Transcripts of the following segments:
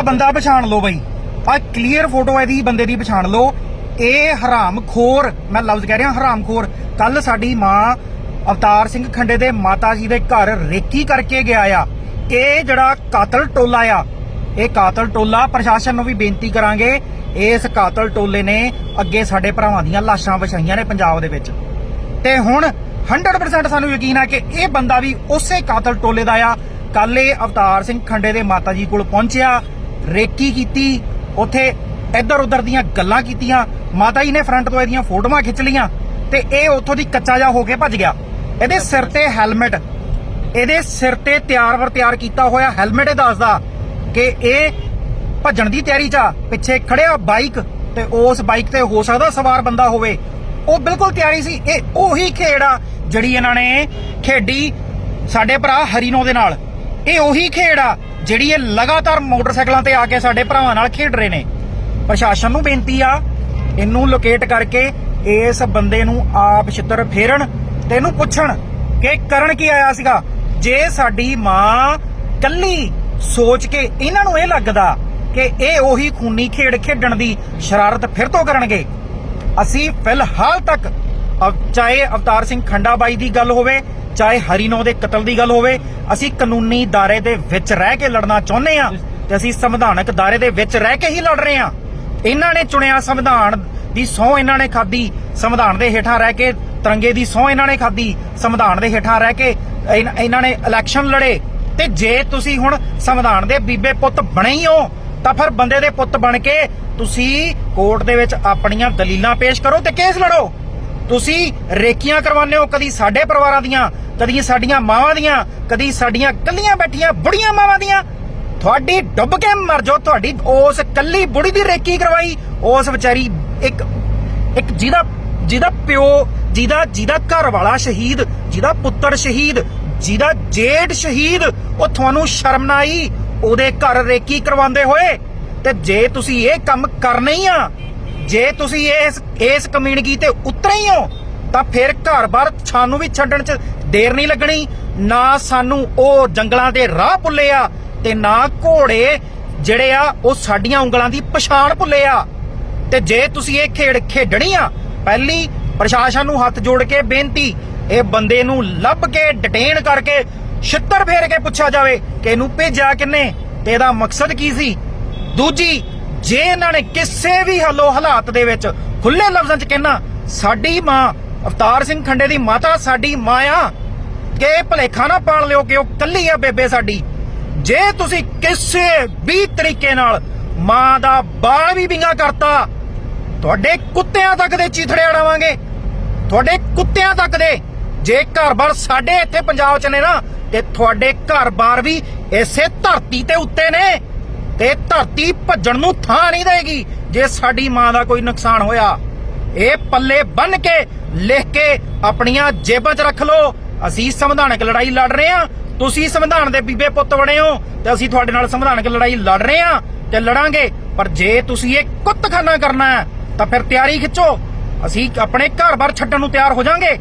ਆ ਬੰਦਾ ਪਛਾਣ ਲਓ ਬਈ। ਆ ਕਲੀਅਰ ਫੋਟੋ ਇਹਦੀ, ਬੰਦੇ ਦੀ ਪਛਾਣ ਲਓ। ਇਹ ਹਰਾਮਖੋਰ ਮੈਂ ਲਫ਼ਜ਼ ਕਹਿ ਰਿਹਾ ਹਰਾਮਖੋਰ ਕੱਲ ਸਾਡੀ ਮਾਂ ਅਵਤਾਰ ਸਿੰਘ ਖੰਡੇ ਦੇ ਮਾਤਾ ਜੀ ਦੇ ਘਰ ਰੇਕੀ ਕਰਕੇ ਗਿਆ ਆ। ਇਹ ਜਿਹੜਾ ਕਾਤਲ ਟੋਲਾ ਆ, ਇਹ ਕਾਤਲ ਟੋਲਾ ਪ੍ਰਸ਼ਾਸਨ ਨੂੰ ਵੀ ਬੇਨਤੀ ਕਰਾਂਗੇ, ਇਸ ਕਾਤਲ ਟੋਲੇ ਨੇ ਅੱਗੇ ਸਾਡੇ ਭਰਾਵਾਂ ਦੀਆਂ ਲਾਸ਼ਾਂ ਵਿਛਾਈਆਂ ਨੇ ਪੰਜਾਬ ਦੇ ਵਿੱਚ। ਤੇ ਹੁਣ 100% ਸਾਨੂੰ ਯਕੀਨ ਹੈ ਕਿ ਇਹ ਬੰਦਾ ਵੀ ਉਸੇ ਕਾਤਲ ਟੋਲੇ ਦਾ ਆ। ਕੱਲ ਇਹ ਅਵਤਾਰ ਸਿੰਘ ਖੰਡੇ ਦੇ ਮਾਤਾ ਜੀ ਕੋਲ ਪਹੁੰਚਿਆ। ਰੇਕੀ ਕੀਤੀ, ਉੱਥੇ ਇੱਧਰ ਉੱਧਰ ਦੀਆਂ ਗੱਲਾਂ ਕੀਤੀਆਂ, ਮਾਤਾ ਜੀ ਨੇ ਫਰੰਟ ਤੋਂ ਇਹਦੀਆਂ ਫੋਟੋਆਂ ਖਿੱਚ ਲੀਆਂ ਤੇ ਇਹ ਉੱਥੋਂ ਦੀ ਕੱਚਾ ਜਾ ਹੋ ਕੇ ਭੱਜ ਗਿਆ। ਇਹਦੇ ਸਿਰ ਤੇ ਹੈਲਮਟ ਇਹਦੇ ਸਿਰ ਤੇ ਤਿਆਰ ਵਰ ਤਿਆਰ ਕੀਤਾ ਹੋਇਆ ਹੈਲਮਟ ਇਹ ਦੱਸਦਾ ਕਿ ਇਹ ਭੱਜਣ ਦੀ ਤਿਆਰੀ 'ਚ ਆ। ਪਿੱਛੇ ਖੜਿਆ ਬਾਈਕ ਤੇ ਉਸ ਬਾਈਕ ਤੇ ਹੋ ਸਕਦਾ ਸਵਾਰ ਬੰਦਾ ਹੋਵੇ। ਉਹ ਬਿਲਕੁਲ ਤਿਆਰੀ ਸੀ। ਇਹ ਉਹੀ ਖੇਡ ਆ ਜਿਹੜੀ ਇਹਨਾਂ ਨੇ ਖੇਡੀ ਸਾਡੇ ਭਰਾ ਹਰੀਨੋ ਦੇ ਨਾਲ। ਇਹ ਉਹੀ ਖੇਡ ਆ ਜਿਹੜੀ ਇਹ ਲਗਾਤਾਰ ਮੋਟਰਸਾਈਕਲਾਂ ਤੇ ਆ ਕੇ ਸਾਡੇ ਭਰਾਵਾਂ ਨਾਲ ਖੇਡ ਰਹੇ ਨੇ। ਪ੍ਰਸ਼ਾਸਨ ਨੂੰ ਬੇਨਤੀ ਆ, ਇਹਨੂੰ ਲੋਕੇਟ ਕਰਕੇ ਇਸ ਬੰਦੇ ਨੂੰ ਆਪ ਛਿੱਤਰ ਫੇਰਨ ਤੇ ਇਹਨੂੰ ਪੁੱਛਣ ਕਿ ਕਰਨ ਕੀ ਆਇਆ ਸੀਗਾ। ਜੇ ਸਾਡੀ ਮਾਂ ਕੱਲੀ ਸੋਚ ਕੇ ਇਹਨਾਂ ਨੂੰ ਇਹ ਲੱਗਦਾ ਕਿ ਇਹ ਉਹੀ ਖੂਨੀ ਖੇਡ ਖੇਡਣ ਦੀ ਸ਼ਰਾਰਤ ਫਿਰ ਤੋਂ ਕਰਨਗੇ, ਅਸੀਂ ਫਿਲਹਾਲ ਤੱਕ ਚਾਹੇ ਅਵਤਾਰ ਸਿੰਘ ਖੰਡਾ ਬਾਈ ਦੀ ਗੱਲ ਹੋਵੇ ਚਾਹੇ ਹਰੀਨੋ ਦੇ ਕਤਲ ਦੀ ਗੱਲ ਹੋਵੇ, ਅਸੀਂ ਕਾਨੂੰਨੀ ਦਾਇਰੇ ਦੇ ਵਿੱਚ ਰਹਿ ਕੇ ਲੜਨਾ ਚਾਹੁੰਦੇ ਆ ਤੇ ਅਸੀਂ ਸੰਵਿਧਾਨਕ ਦਾਇਰੇ ਦੇ ਵਿੱਚ ਰਹਿ ਕੇ ਹੀ ਲੜ ਰਹੇ ਆ ਇਹਨਾਂ ਨੇ ਚੁਣਿਆ ਸੰਵਿਧਾਨ ਦੀ ਸਹੁੰ ਇਹਨਾਂ ਨੇ ਖਾਦੀ ਸੰਵਿਧਾਨ ਦੇ ਹੇਠਾਂ ਰਹਿ ਕੇ ਤਿਰੰਗੇ ਦੀ ਸਹੁੰ ਇਹਨਾਂ ਨੇ ਖਾਦੀ ਸੰਵਿਧਾਨ ਦੇ ਹੇਠਾਂ ਰਹਿ ਕੇ ਇਹਨਾਂ ਨੇ ਇਲੈਕਸ਼ਨ ਲੜੇ। ਤੇ ਜੇ ਤੁਸੀਂ ਹੁਣ ਸੰਵਿਧਾਨ ਦੇ ਬੀਬੇ ਪੁੱਤ ਬਣੇ ਹੀ ਹੋ, ਤਾਂ ਫਿਰ ਬੰਦੇ ਦੇ ਪੁੱਤ ਬਣ ਕੇ ਤੁਸੀਂ ਕੋਰਟ ਦੇ ਵਿੱਚ ਆਪਣੀਆਂ ਦਲੀਲਾਂ ਪੇਸ਼ ਕਰੋ ਤੇ ਕੇਸ ਲੜੋ। ਤੁਸੀਂ ਰੇਕੀਆਂ ਕਰਵਾਉਂਦੇ ਹੋ, ਕਦੀ ਸਾਡੇ ਪਰਿਵਾਰਾਂ ਦੀਆਂ, ਕਦੀ ਸਾਡੀਆਂ ਮਾਵਾਂ ਦੀਆਂ, ਕਦੀ ਸਾਡੀਆਂ ਕੱਲੀਆਂ ਬੈਠੀਆਂ ਬੁੜੀਆਂ ਮਾਵਾਂ ਦੀਆਂ। ਤੁਹਾਡੀ ਡੁੱਬ ਕੇ ਮਰ ਜਾਓ, ਤੁਹਾਡੀ ਉਸ ਕੱਲੀ ਬੁੜੀ ਦੀ ਰੇਕੀ ਕਰਵਾਈ, ਉਸ ਵਿਚਾਰੀ ਇੱਕ ਇੱਕ ਜਿਹਦਾ ਜਿਹਦਾ ਪਿਓ, ਜਿਹਦਾ ਜਿਹਦਾ ਘਰ ਵਾਲਾ ਸ਼ਹੀਦ, ਜਿਹਦਾ ਪੁੱਤਰ ਸ਼ਹੀਦ, ਜਿਹਦਾ ਜੇਠ ਸ਼ਹੀਦ, ਉਹ ਤੁਹਾਨੂੰ ਸ਼ਰਮ ਨਾ ਆਈ, ਉਹਦੇ ਘਰ ਰੇਕੀ ਕਰਵਾਉਂਦੇ ਹੋਏ। ਤੇ ਜੇ ਤੁਸੀਂ ਇਹ ਕੰਮ ਕਰਨੇ ਹੀ ਆ ਜੇ ਤੁਸੀਂ ਇਸ ਇਸ ਕਮਿਊਨਿਟੀ ਤੇ ਉਤਰੇ ਹੀ ਹੋ, ਤਾਂ ਫਿਰ ਘਰ-ਬਾਰ ਸਾਨੂੰ ਵੀ ਛੱਡਣ 'ਚ ਦੇਰ ਨਹੀਂ ਲੱਗਣੀ। ਨਾ ਸਾਨੂੰ ਉਹ ਜੰਗਲਾਂ ਦੇ ਰਾਹ ਭੁੱਲੇ ਆ ਤੇ ਨਾ ਘੋੜੇ ਜਿਹੜੇ ਆ, ਉਹ ਸਾਡੀਆਂ ਉਂਗਲਾਂ ਦੀ ਪਛਾਣ ਭੁੱਲੇ ਆ। ਤੇ ਜੇ ਤੁਸੀਂ ਇਹ ਖੇਡ ਖੇਡਣੀ ਆ, ਪਹਿਲੀ ਪ੍ਰਸ਼ਾਸਨ ਨੂੰ ਹੱਥ ਜੋੜ ਕੇ ਬੇਨਤੀ, ਇਹ ਬੰਦੇ ਨੂੰ ਲੱਭ ਕੇ ਡਿਟੇਨ ਕਰਕੇ, ਛਿੱਤਰ ਫੇਰ ਕੇ ਪੁੱਛਿਆ ਜਾਵੇ ਕਿ ਇਹਨੂੰ ਭੇਜਿਆ ਕਿੰਨੇ ਤੇ ਇਹਦਾ ਮਕਸਦ ਕੀ ਸੀ। ਦੂਜੀ ਜੇ ਇਹਨਾਂ ਨੇ ਕਿਸੇ ਵੀ ਹੱਲੋ ਹਾਲਾਤ ਦੇ ਵਿੱਚ ਖੁੱਲੇ ਲਫ਼ਜ਼ਾਂ 'ਚ ਕਹਿਣਾ, ਸਾਡੀ ਮਾਂ ਅਵਤਾਰ ਸਿੰਘ ਖੰਡੇ ਦੀ ਮਾਤਾ ਸਾਡੀ ਮਾਂ ਆ, ਕਿ ਭਲੇਖਾ ਨਾ ਪਾਲ ਲਿਓ ਕਿ ਉਹ ਕੱਲੀ ਆ ਬੇਬੇ ਸਾਡੀ। ਜੇ ਤੁਸੀਂ ਕਿਸੇ ਵੀ ਤਰੀਕੇ ਨਾਲ ਮਾਂ ਦਾ ਬਾਲ ਵੀ ਵਿੰਗਾ ਕਰਤਾ, ਤੁਹਾਡੇ ਕੁੱਤਿਆਂ ਤੱਕ ਦੇ ਚੀਥੜੇ ਅੜਾਵਾਂਗੇ। ਤੁਹਾਡੇ ਕੁੱਤਿਆਂ ਤੱਕ ਦੇ। ਜੇ ਘਰ-ਬਾਰ ਸਾਡੇ ਇੱਥੇ ਪੰਜਾਬ 'ਚ ਨੇ ਨਾ, ਤੇ ਤੁਹਾਡੇ ਘਰ-ਬਾਰ ਵੀ ਇਸੇ ਧਰਤੀ ਤੇ ਉੱਤੇ ਨੇ। ਤੇ ਧਰਤੀ ਭੱਜਣ ਨੂੰ ਥਾਂ ਨਹੀਂ ਦੇਗੀ ਜੇ ਸਾਡੀ ਮਾਂ ਦਾ ਕੋਈ ਨੁਕਸਾਨ ਹੋਇਆ। ਇਹ ਪੱਲੇ ਬੰਨ ਕੇ, ਲਿਖ ਕੇ ਆਪਣੀਆਂ ਜੇਬਾਂ 'ਚ ਰੱਖ ਲਓ। ਅਸੀਂ ਸੰਵਿਧਾਨਕ ਲੜਾਈ ਲੜ ਰਹੇ ਹਾਂ। ਤੁਸੀਂ ਸੰਵਿਧਾਨ ਦੇ ਬੀਬੇ ਪੁੱਤ ਬਣੇ ਹੋ ਤੇ ਅਸੀਂ ਤੁਹਾਡੇ ਨਾਲ ਸੰਵਿਧਾਨਕ ਲੜਾਈ ਲੜ ਰਹੇ ਹਾਂ ਤੇ ਲੜਾਂਗੇ। ਪਰ ਜੇ ਤੁਸੀਂ ਇਹ ਕੁੱਤਖਾਨਾ ਕਰਨਾ ਹੈ, ਤਾਂ ਫਿਰ ਤਿਆਰੀ ਖਿੱਚੋ। ਅਸੀਂ ਆਪਣੇ ਘਰ-ਬਾਰ ਛੱਡਣ ਨੂੰ ਤਿਆਰ ਹੋ ਜਾਾਂਗੇ।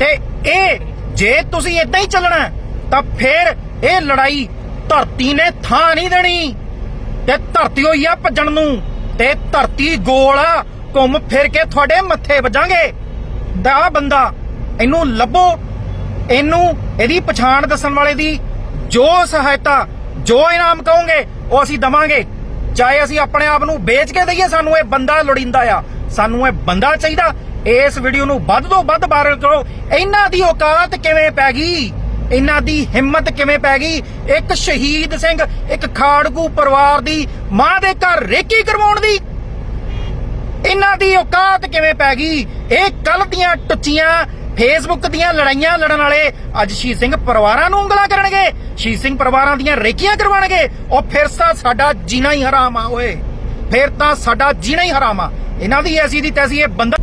ਤੇ ਇਹ, ਜੇ ਤੁਸੀਂ ਇਦਾਂ ਹੀ ਚੱਲਣਾ ਤਾਂ ਫਿਰ ਇਹ ਲੜਾਈ ਧਰਤੀ ਨੇ ਥਾਂ ਨਹੀਂ ਦੇਣੀ। ਤੇ ਧਰਤੀ ਹੋਈ ਆ ਭੱਜਣ ਨੂੰ। ਤੇ ਧਰਤੀ ਗੋਲ ਆ। ਘੁੰਮ ਫਿਰ ਕੇ ਤੁਹਾਡੇ ਮੱਥੇ ਵੱਜਾਂਗੇ। ਦਾ ਬੰਦਾ, ਇਹਨੂੰ ਲੱਭੋ। ਇਹਨੂੰ, ਇਹਦੀ ਪਛਾਣ ਦੱਸਣ ਵਾਲੇ ਦੀ ਜੋ ਸਹਾਇਤਾ, ਜੋ ਇਨਾਮ ਕਹੋਗੇ, ਉਹ ਅਸੀਂ ਦਵਾਂਗੇ। ਚਾਹੇ ਅਸੀਂ ਆਪਣੇ ਆਪ ਨੂੰ ਵੇਚ ਕੇ ਦਈਏ, ਸਾਨੂੰ ਇਹ ਬੰਦਾ ਲੋੜੀਂਦਾ ਆ। ਸਾਨੂੰ ਇਹ ਬੰਦਾ ਚਾਹੀਦਾ। ਇਸ ਵੀਡੀਓ ਨੂੰ ਵੱਧ ਤੋਂ ਵੱਧ ਵਾਇਰਲ ਕਰੋ। ਇਹਨਾਂ ਦੀ ਔਕਾਤ ਕਿਵੇਂ ਪੈ ਗਈ? ਇਹਨਾਂ ਦੀ ਹਿੰਮਤ ਕਿਵੇਂ ਪੈ ਗਈ? ਇੱਕ ਸ਼ਹੀਦ ਸਿੰਘ, ਇੱਕ ਖਾੜਕੂ ਪਰਿਵਾਰ ਦੀ ਮਾਂ ਦੇ ਘਰ ਰੇਕੀ ਕਰਵਾਉਣ ਦੀ। ਇਹਨਾਂ ਦੀ ਔਕਾਤ ਕਿਵੇਂ ਪੈ ਗਈ? ਇਹ ਕੱਲ ਦੀਆਂ ਟੁੱਚੀਆਂ, ਫੇਸਬੁੱਕ ਦੀਆਂ ਲੜਾਈਆਂ ਲੜਨ ਵਾਲੇ ਅੱਜ ਸ਼ਹੀਦ ਸਿੰਘ ਪਰਿਵਾਰਾਂ ਨੂੰ ਉਂਗਲਾਂ ਕਰਨਗੇ। ਸ਼ਹੀਦ ਸਿੰਘ ਪਰਿਵਾਰਾਂ ਦੀਆਂ ਰੇਕੀਆਂ ਕਰਵਾਉਣਗੇ। ਉਹ ਫਿਰ ਤਾਂ ਸਾਡਾ ਜੀਣਾ ਹੀ ਹਰਾਮ ਆ, ਓਏ। ਫਿਰ ਤਾਂ ਸਾਡਾ ਜੀਣਾ ਹੀ ਹਰਾਮ ਆ। ਇਹਨਾਂ ਦੀ ਐਸੀ ਦੀ ਤੈਸੀ ਇਹ ਬੰਦਾ